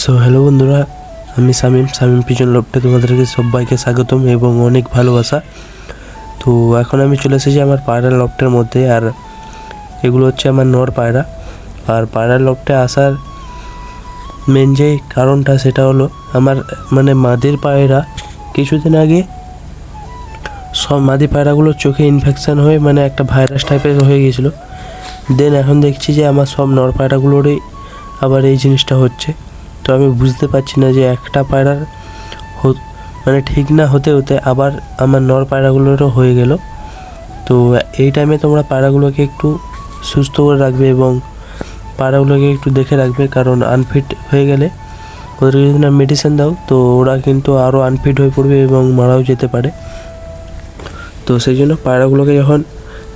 So hello বন্ধুরা, আমি Samim. Samim pigeon লোকটা তোমাদেরকে সবাইকে স্বাগতম এবং অনেক ভালোবাসা। তো, এখন আমি চলে এসেছি আমার পায়রা লফটের মধ্যে, আর এগুলো হচ্ছে আমার নর পায়রা। আর পায়রা লফটে আসার মেন যে কারণটা, সেটা হলো আমার মানে মাদের পায়রা কিছুদিন আগে সব মাদি পায়রাগুলোর চোখে ইনফেকশান হয়ে মানে একটা ভাইরাস টাইপের হয়ে গিয়েছিল। দেন এখন দেখছি যে আমার সব নর পায়রাগুলোরই আবার এই জিনিসটা হচ্ছে। তো আমি বুঝতে পারছি না যে একটা পায়রার মানে ঠিক না হতে হতে আবার আমার নর পায়রাগুলোরও হয়ে গেল। তো এই টাইমে তোমরা পায়রাগুলোকে একটু সুস্থ করে রাখবে এবং পায়রাগুলোকে একটু দেখে রাখবে কারণ আনফিট হয়ে গেলে ওদেরকে যদি না মেডিসিন দাও তো ওরা কিন্তু আরও আনফিট হয়ে পড়বে এবং মারাও যেতে পারে। তো সেই জন্য পায়রাগুলোকে যখন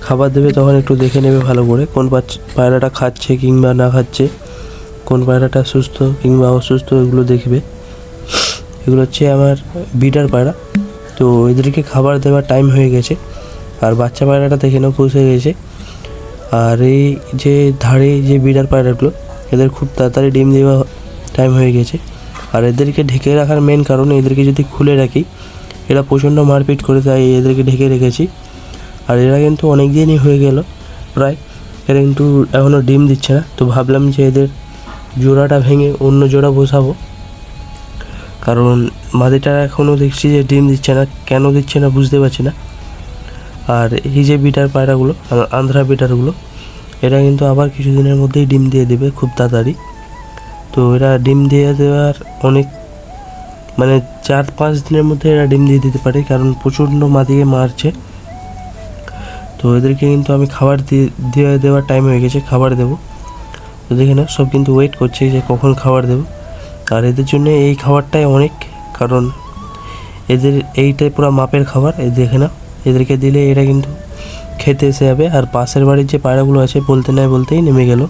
খাবার দেবে তখন একটু দেখে নেবে ভালো করে কোন পায়রাটা খাচ্ছে কিংবা না খাচ্ছে। কোন পায়রাটা সুস্থ কিংবা অসুস্থ এগুলো দেখবে। এগুলো হচ্ছে আমার বিডার পায়রা। তো এদেরকে খাবার দেওয়ার টাইম হয়ে গেছে। আর বাচ্চা পায়রাটা দেখে নাও পুষে গেছে। আর এই যে ধারে যে বিডার পায়রাগুলো, এদের খুব তাড়াতাড়ি ডিম দেওয়া টাইম হয়ে গেছে। আর এদেরকে ঢেকে রাখার মেন কারণ, এদেরকে যদি খুলে রাখি, এরা প্রচণ্ড মারপিট করে তাই এদেরকে ঢেকে রেখেছি। আর এরা কিন্তু অনেক দিনই হয়ে গেল, প্রায় এরা কিন্তু এখনও ডিম দিচ্ছে না। তো ভাবলাম যে এদের জোড়াটা ভেঙে অন্য জোড়া বসাবো। কারণ মাদিটা এখনও দেখছি যে ডিম দিচ্ছে না, কেন দিচ্ছে না বুঝতে পারছি না। আর এই যে বিটার পায়রাগুলো আন্ধ্রা বিটারগুলো, এরা কিন্তু আবার কিছুদিনের মধ্যেই ডিম দিয়ে দেবে খুব তাড়াতাড়ি। তো এরা ডিম দিয়ে দেওয়ার অনেক মানে চার পাঁচ দিনের মধ্যে এরা ডিম দিয়ে দিতে পারে, কারণ প্রচণ্ড মাদিকে মারছে। তো এদেরকে কিন্তু আমি খাবার দিয়ে দিয়ে দেওয়ার টাইম হয়ে গেছে, খাবার দেবো। তো দেখে না সব কিন্তু ওয়েট করছে যে কখন খাবার দেবো। আর এদের জন্য এই খাবারটাই অনেক, কারণ এদের এইটাই পুরো মাপের খাবার, এই দেখে না এদেরকে দিলে এরা কিন্তু খেতে এসে যাবে। আর পাশের বাড়ির যে পায়রাগুলো আছে, বলতে নাই বলতেই নেমে গেল।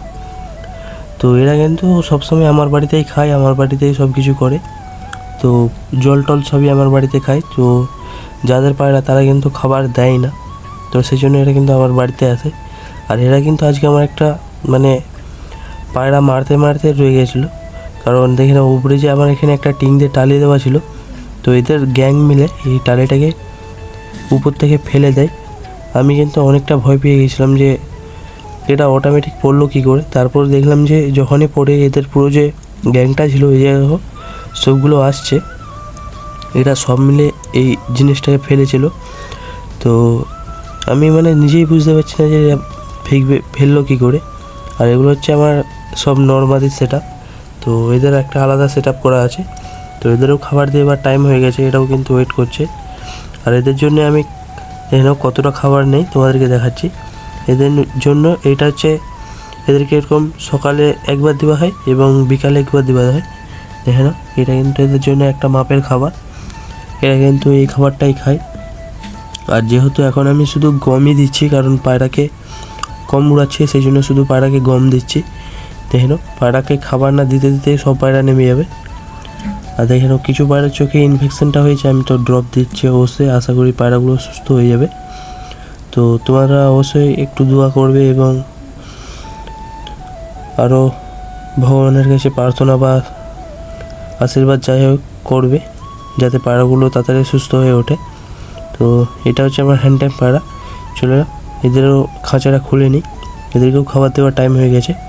তো এরা কিন্তু সবসময় আমার বাড়িতেই খায়, আমার বাড়িতেই সব কিছু করে। তো জল টল সবই আমার বাড়িতে খায়। তো যাদের পায়রা তারা কিন্তু খাবার দেয় না। তো সেই জন্য এরা কিন্তু আমার বাড়িতে আসে। আর এরা কিন্তু আজকে আমার একটা মানে পায়রা মারতে মারতে রয়ে গেছিল। কারণ দেখে না উপরে যে আমার এখানে একটা টিং দিয়ে টালিয়ে দেওয়া ছিল তো এদের গ্যাং মিলে এই টালিটাকে উপর থেকে ফেলে দেয়। আমি কিন্তু অনেকটা ভয় পেয়ে গেছিলাম যে এটা অটোমেটিক পড়ল কী করে। তারপর দেখলাম যে যখনই পড়ে এদের পুরো যে গ্যাংটা ছিল যে দেখো, সবগুলো আসছে। এরা সব মিলে এই জিনিসটাকে ফেলেছিল। তো আমি মানে নিজেই বুঝতে পারছি না যে ফেকবে ফেলল কী করে। আর এগুলো হচ্ছে আমার সব নর্মালি সেট তো এদের একটা আলাদা সেট করা আছে। তো এদেরও খাবার দেওয়ার টাইম হয়ে গেছে, এটাও কিন্তু ওয়েট করছে। আর এদের জন্য আমি এখানেও কতটা খাবার নেই তোমাদেরকে দেখাচ্ছি। এদের জন্য এটা হচ্ছে, এদেরকে এরকম সকালে একবার দেওয়া হয় এবং বিকালে একবার দেওয়া হয়। দেখে নাও, এটা কিন্তু এদের জন্য একটা মাপের খাবার। এরা কিন্তু এই খাবারটাই খায়। আর যেহেতু এখন আমি শুধু গমই দিচ্ছি, কারণ পায়রাকে কম উড়াচ্ছে, সেই জন্য শুধু পায়রাকে গম দিচ্ছি। দেখে নাও পায়রাকে খাবার না দিতে দিতে সব পায়রা নেমে যাবে। আর দেখে নাও, কিছু পায়রার চোখে ইনফেকশনটা হয়েছে, আমি তো ড্রপ দিচ্ছি অবশ্যই, আশা করি পায়রাগুলো সুস্থ হয়ে যাবে। তো তোমরা অবশ্যই একটু দোয়া করবে এবং আরও ভগবানের কাছে প্রার্থনা বা আশীর্বাদ যাই হোক করবে, যাতে পায়রাগুলো তাড়াতাড়ি সুস্থ হয়ে ওঠে। তো এটা হচ্ছে আমার হ্যান্ড টাইম পায়রা। চলে। এদেরও খাঁচাটা খুলে নিই। এদেরকেও খাবার দেওয়ার টাইম হয়ে গেছে।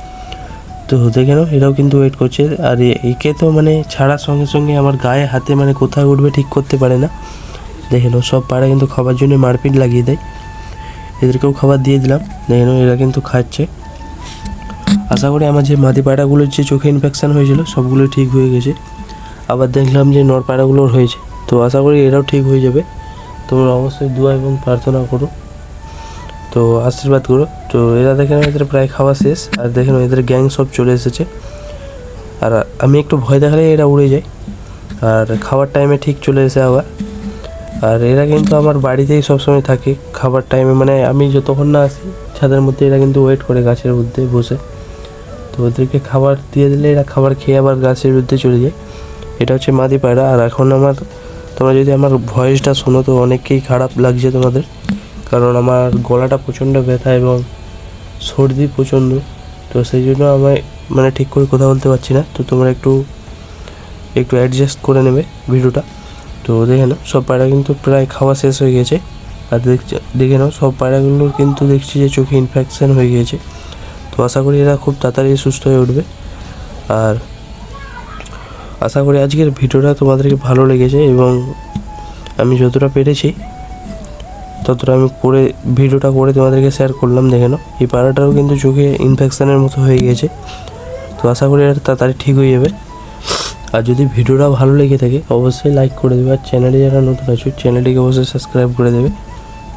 তো দেখে নাও এরাও কিন্তু ওয়েট করছে। আর একে তো মানে ছাড়ার সঙ্গে সঙ্গে আমার গায়ে হাতে মানে কোথায় উঠবে ঠিক করতে পারে না। দেখে নাও, সব পায়রা কিন্তু খাবার জন্য মারপিট লাগিয়ে দেয়। এদেরকেও খাবার দিয়ে দিলাম। দেখে নাও, এরা কিন্তু খাচ্ছে। আশা করি আমার যে মাদি পাড়াগুলোর যে চোখে ইনফেকশান হয়েছিল, সবগুলো ঠিক হয়ে গেছে। আবার দেখলাম যে নর পায়রাগুলোর হয়েছে তো আশা করি এরাও ঠিক হয়ে যাবে। তোমরা অবশ্যই দোয়া এবং প্রার্থনা করো। তো আশীর্বাদ করো। তো এরা দেখেন এদের প্রায় খাওয়া শেষ, আর দেখেন এদের গ্যাং সব চলে এসেছে। আর আমি একটু ভয় দেখালে এরা উড়ে যায়। আর খাবার টাইমে ঠিক চলে এসে আবার। আর এরা কিন্তু আমার বাড়িতেই সবসময় থাকে খাবার টাইমে মানে আমি যতক্ষণ না আসি, ছাদের মধ্যে এরা কিন্তু ওয়েট করে গাছের মধ্যে বসে। তো ওদেরকে খাবার দিয়ে দিলে এরা খাবার খেয়ে আবার গাছের বিরুদ্ধে চলে যায়। এটা হচ্ছে মাদি পায়রা। আর এখন আমার, তোমরা যদি আমার ভয়েসটা শোনো তো অনেককেই খারাপ লাগছে তোমাদের। কারণ আমার গলাটা প্রচণ্ড ব্যথা এবং সর্দি প্রচণ্ড। তো সেই জন্য আমায় মানে ঠিক করে কথা বলতে পারছি না। তো তোমরা একটু একটু অ্যাডজাস্ট করে নেবে ভিডিওটা। তো দেখে নাও, সব পায়রা কিন্তু প্রায় খাওয়া শেষ হয়ে গেছে। আর দেখছে দেখে নাও, সব পায়রাগুলোর কিন্তু দেখছি যে চোখে ইনফেকশান হয়ে গিয়েছে। তো আশা করি এরা খুব তাড়াতাড়ি সুস্থ হয়ে উঠবে। আর আশা করি আজকের ভিডিওটা তোমাদেরকে ভালো লেগেছে এবং আমি যতটা পেরেছি ততটা আমি করে, ভিডিওটা করে তোমাদেরকে শেয়ার করলাম, দেখে নাও। এই পায়রাটারও কিন্তু চোখে ইনফেকশানের মতো হয়ে গেছে তো আশা করি এটা তাড়াতাড়ি ঠিক হয়ে যাবে। আর যদি ভিডিওটা ভালো লেগে থাকে, অবশ্যই লাইক করে দেবে। আর চ্যানেলে যারা নতুন আছো চ্যানেলটিকে অবশ্যই সাবস্ক্রাইব করে দেবে।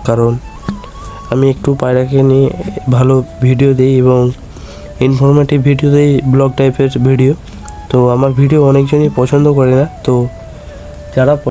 কারণ আমি একটু পায়রাকে নিয়ে ভালো ভিডিও দিই এবং ইনফরমেটিভ ভিডিও দিই ব্লগ টাইপের ভিডিও তো আমার ভিডিও অনেকজনই পছন্দ করে না। তো যারা